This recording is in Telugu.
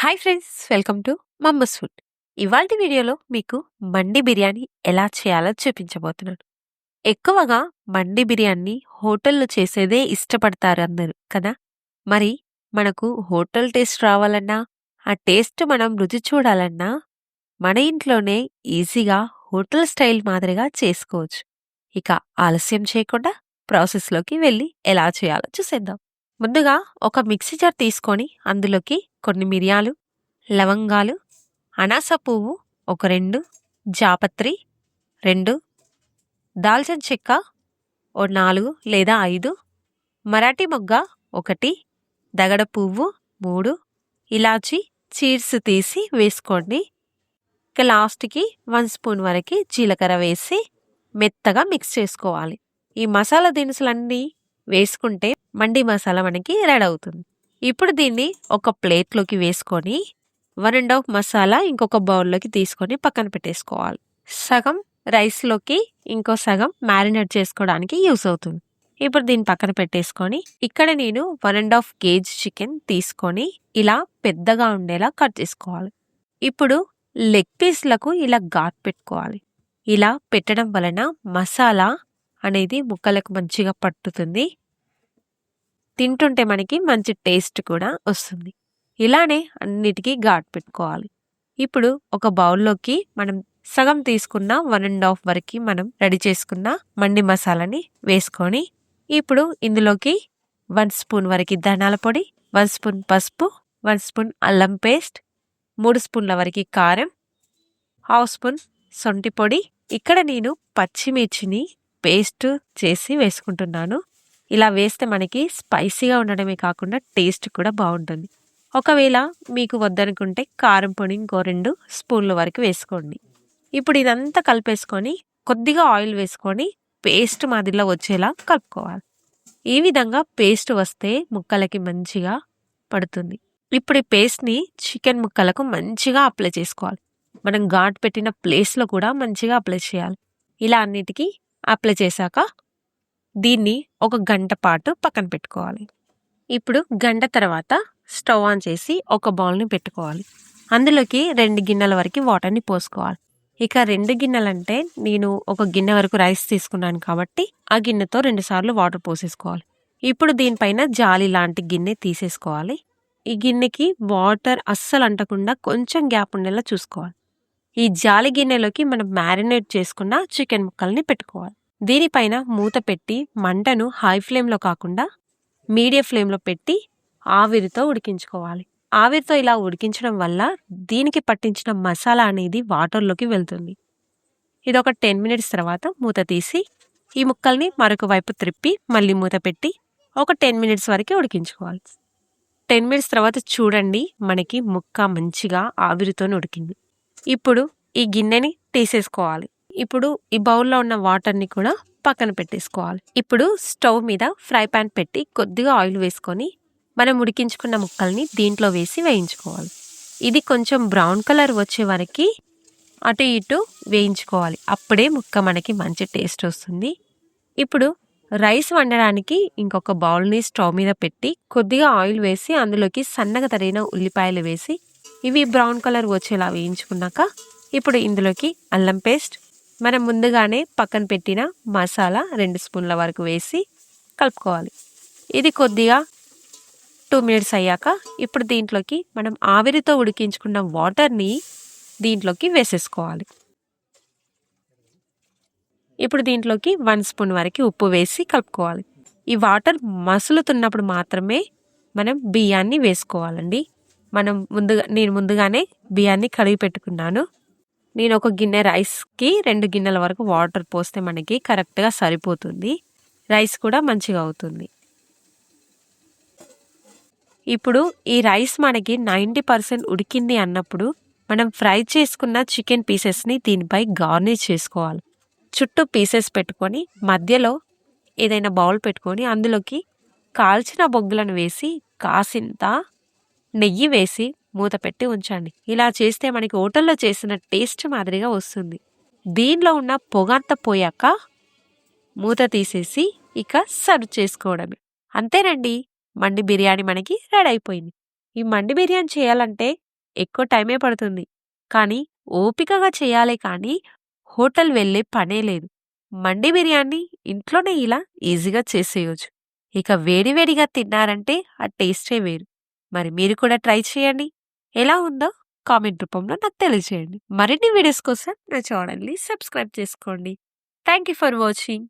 Hi friends welcome to mummy's food. ఇవాళ వీడియోలో మీకు మండి బిర్యానీ ఎలా చేయాలో చూపించబోతున్నాను. ఎక్కువగా మండి బిర్యానీ హోటల్లో చేసేదే ఇష్టపడతారు అందరు కదా? మరి మనకు హోటల్ టేస్ట్ రావాలన్నా ఆ టేస్ట్ మనం రుచి చూడాలన్నా మన ఇంట్లోనే ఈజీగా హోటల్ స్టైల్ మాదిరిగా చేసుకోవచ్చు. ఇక ఆలస్యం చేయకుండా ప్రాసెస్లోకి వెళ్ళి ఎలా చేయాలో చూసేద్దాం. ముందుగా ఒక మిక్సీ జార్ తీసుకొని అందులోకి కొన్ని మిరియాలు లవంగాలు అనాస పువ్వు ఒక రెండు జాపత్రి రెండు దాల్చిన చెక్క ఓ నాలుగు లేదా ఐదు మరాఠీ మొగ్గ ఒకటి దగడ పువ్వు మూడు ఇలాచి చీర్స్ తీసి వేసుకోండి. ఇక లాస్ట్కి వన్ స్పూన్ వరకు జీలకర్ర వేసి మెత్తగా మిక్స్ చేసుకోవాలి. ఈ మసాలా దినుసులన్నీ వేసుకుంటే మండి మసాలా మనకి రెడీ అవుతుంది. ఇప్పుడు దీన్ని ఒక ప్లేట్లోకి వేసుకొని వన్ అండ్ హాఫ్ మసాలా ఇంకొక బౌల్లోకి తీసుకొని పక్కన పెట్టేసుకోవాలి. సగం రైస్లోకి ఇంకో సగం మ్యారినేట్ చేసుకోవడానికి యూస్ అవుతుంది. ఇప్పుడు దీన్ని పక్కన పెట్టేసుకొని ఇక్కడ నేను one and half KG chicken తీసుకొని ఇలా పెద్దగా ఉండేలా కట్ చేసుకోవాలి. ఇప్పుడు లెగ్ పీస్లకు ఇలా ఘాట్ పెట్టుకోవాలి. ఇలా పెట్టడం వలన మసాలా అనేది ముక్కలకు మంచిగా పట్టుతుంది. తింటుంటే మనకి మంచి టేస్ట్ కూడా వస్తుంది. ఇలానే అన్నిటికీ ఘాట్ పెట్టుకోవాలి. ఇప్పుడు ఒక బౌల్లోకి మనం సగం తీసుకున్న వన్ అండ్ హాఫ్ వరకు మనం రెడీ చేసుకున్న మండి మసాలాని వేసుకొని ఇప్పుడు ఇందులోకి వన్ స్పూన్ వరకు ధనాల పొడి వన్ స్పూన్ పసుపు వన్ స్పూన్ అల్లం పేస్ట్ మూడు స్పూన్ల వరకు కారం హాఫ్ స్పూన్ సొంటి పొడి. ఇక్కడ నేను పచ్చిమిర్చిని పేస్ట్ చేసి వేసుకుంటున్నాను. ఇలా వేస్తే మనకి స్పైసీగా ఉండడమే కాకుండా టేస్ట్ కూడా బాగుంటుంది. ఒకవేళ మీకు వద్దనుకుంటే కారం పొడి ఇంకో రెండు స్పూన్ల వరకు వేసుకోండి. ఇప్పుడు ఇదంతా కలిపేసుకొని కొద్దిగా ఆయిల్ వేసుకొని పేస్ట్ మాదిరిలో వచ్చేలా కలుపుకోవాలి. ఈ విధంగా పేస్ట్ వస్తే ముక్కలకి మంచిగా పడుతుంది. ఇప్పుడు ఈ పేస్ట్ని చికెన్ ముక్కలకు మంచిగా అప్లై చేసుకోవాలి. మనం ఘాట్ పెట్టిన ప్లేస్లో కూడా మంచిగా అప్లై చేయాలి. ఇలా అన్నిటికీ అప్లై చేశాక దీన్ని ఒక గంట పాటు పక్కన పెట్టుకోవాలి. ఇప్పుడు గంట తర్వాత స్టవ్ ఆన్ చేసి ఒక బౌల్ని పెట్టుకోవాలి. అందులోకి రెండు గిన్నెల వరకు వాటర్ని పోసుకోవాలి. ఇక రెండు గిన్నెలంటే నేను ఒక గిన్నె వరకు రైస్ తీసుకున్నాను కాబట్టి ఆ గిన్నెతో రెండు సార్లు వాటర్ పోసేసుకోవాలి. ఇప్పుడు దీనిపైన జాలి లాంటి గిన్నె తీసేసుకోవాలి. ఈ గిన్నెకి వాటర్ అస్సలు అంటకుండా కొంచెం గ్యాప్ ఉండేలా చూసుకోవాలి. ఈ జాలి గిన్నెలోకి మనం మ్యారినేట్ చేసుకున్న చికెన్ ముక్కల్ని పెట్టుకోవాలి. దీనిపైన మూత పెట్టి మంటను హై ఫ్లేమ్లో కాకుండా మీడియం ఫ్లేమ్లో పెట్టి ఆవిరితో ఉడికించుకోవాలి. ఆవిరితో ఇలా ఉడికించడం వల్ల దీనికి పట్టించిన మసాలా అనేది వాటర్లోకి వెళ్తుంది. ఇది ఒక టెన్ మినిట్స్ తర్వాత మూత తీసి ఈ ముక్కల్ని మరొక వైపు త్రిప్పి మళ్ళీ మూత పెట్టి ఒక టెన్ మినిట్స్ వరకు ఉడికించుకోవాలి. టెన్ మినిట్స్ తర్వాత చూడండి మనకి ముక్క మంచిగా ఆవిరితో ఉడికింది. ఇప్పుడు ఈ గిన్నెని తీసేసుకోవాలి. ఇప్పుడు ఈ బౌల్లో ఉన్న వాటర్ని కూడా పక్కన పెట్టేసుకోవాలి. ఇప్పుడు స్టవ్ మీద ఫ్రై ప్యాన్ పెట్టి కొద్దిగా ఆయిల్ వేసుకొని మనం ఉడికించుకున్న ముక్కల్ని దీంట్లో వేసి వేయించుకోవాలి. ఇది కొంచెం బ్రౌన్ కలర్ వచ్చే వరకు అటు ఇటు వేయించుకోవాలి. అప్పుడే ముక్క మనకి మంచి టేస్ట్ వస్తుంది. ఇప్పుడు రైస్ వండడానికి ఇంకొక బౌల్ని స్టవ్ మీద పెట్టి కొద్దిగా ఆయిల్ వేసి అందులోకి సన్నగా తరిగిన ఉల్లిపాయలు వేసి ఇవి బ్రౌన్ కలర్ వచ్చేలా వేయించుకున్నాక ఇప్పుడు ఇందులోకి అల్లం పేస్ట్ మనం ముందుగానే పక్కన పెట్టిన మసాలా రెండు స్పూన్ల వరకు వేసి కలుపుకోవాలి. ఇది కొద్దిగా టూ మినిట్స్ అయ్యాక ఇప్పుడు దీంట్లోకి మనం ఆవిరితో ఉడికించుకున్న వాటర్ని దీంట్లోకి వేసేసుకోవాలి. ఇప్పుడు దీంట్లోకి వన్ స్పూన్ వరకు ఉప్పు వేసి కలుపుకోవాలి. ఈ వాటర్ మసులుతున్నప్పుడు మాత్రమే మనం బియ్యాన్ని వేసుకోవాలండి. మనం ముందుగా నేను ముందుగానే బియ్యాన్ని కడిగి పెట్టుకున్నాను. నేను ఒక గిన్నె రైస్కి రెండు గిన్నెల వరకు వాటర్ పోస్తే మనకి కరెక్ట్గా సరిపోతుంది. రైస్ కూడా మంచిగా అవుతుంది. ఇప్పుడు ఈ రైస్ మనకి నైంటీ పర్సెంట్ ఉడికింది అన్నప్పుడు మనం ఫ్రై చేసుకున్న చికెన్ పీసెస్ని దీనిపై గార్నిష్ చేసుకోవాలి. చుట్టూ పీసెస్ పెట్టుకొని మధ్యలో ఏదైనా బౌల్ పెట్టుకొని అందులోకి కాల్చిన బొగ్గులను వేసి కాసింత నెయ్యి వేసి మూత పెట్టి ఉంచండి ఇలా చేస్తే మనకి హోటల్లో చేసిన టేస్ట్ మాదిరిగా వస్తుంది దీనిలో ఉన్న పొగంతా పోయాక మూత తీసేసి ఇక సర్వ్ చేసుకోవడమే అంతేనండి మండి బిర్యానీ మనకి రెడీ అయిపోయింది ఈ మండి బిర్యానీ చేయాలంటే ఎక్కువ టైమే పడుతుంది. కానీ ఓపికగా చేయాలే కానీ హోటల్ వెళ్ళే పనే లేదు. మండి బిర్యానీ ఇంట్లోనే ఇలా ఈజీగా చేసేయొచ్చు. ఇక వేడివేడిగా తిన్నారంటే ఆ టేస్టే వేరు. మరి మీరు కూడా ట్రై చేయండి. ఎలా ఉందో కామెంట్ రూపంలో నాకు తెలియజేయండి. మరిన్ని వీడియోస్ కోసం నా ఛానల్‌ని సబ్స్క్రైబ్ చేసుకోండి. Thank you for watching.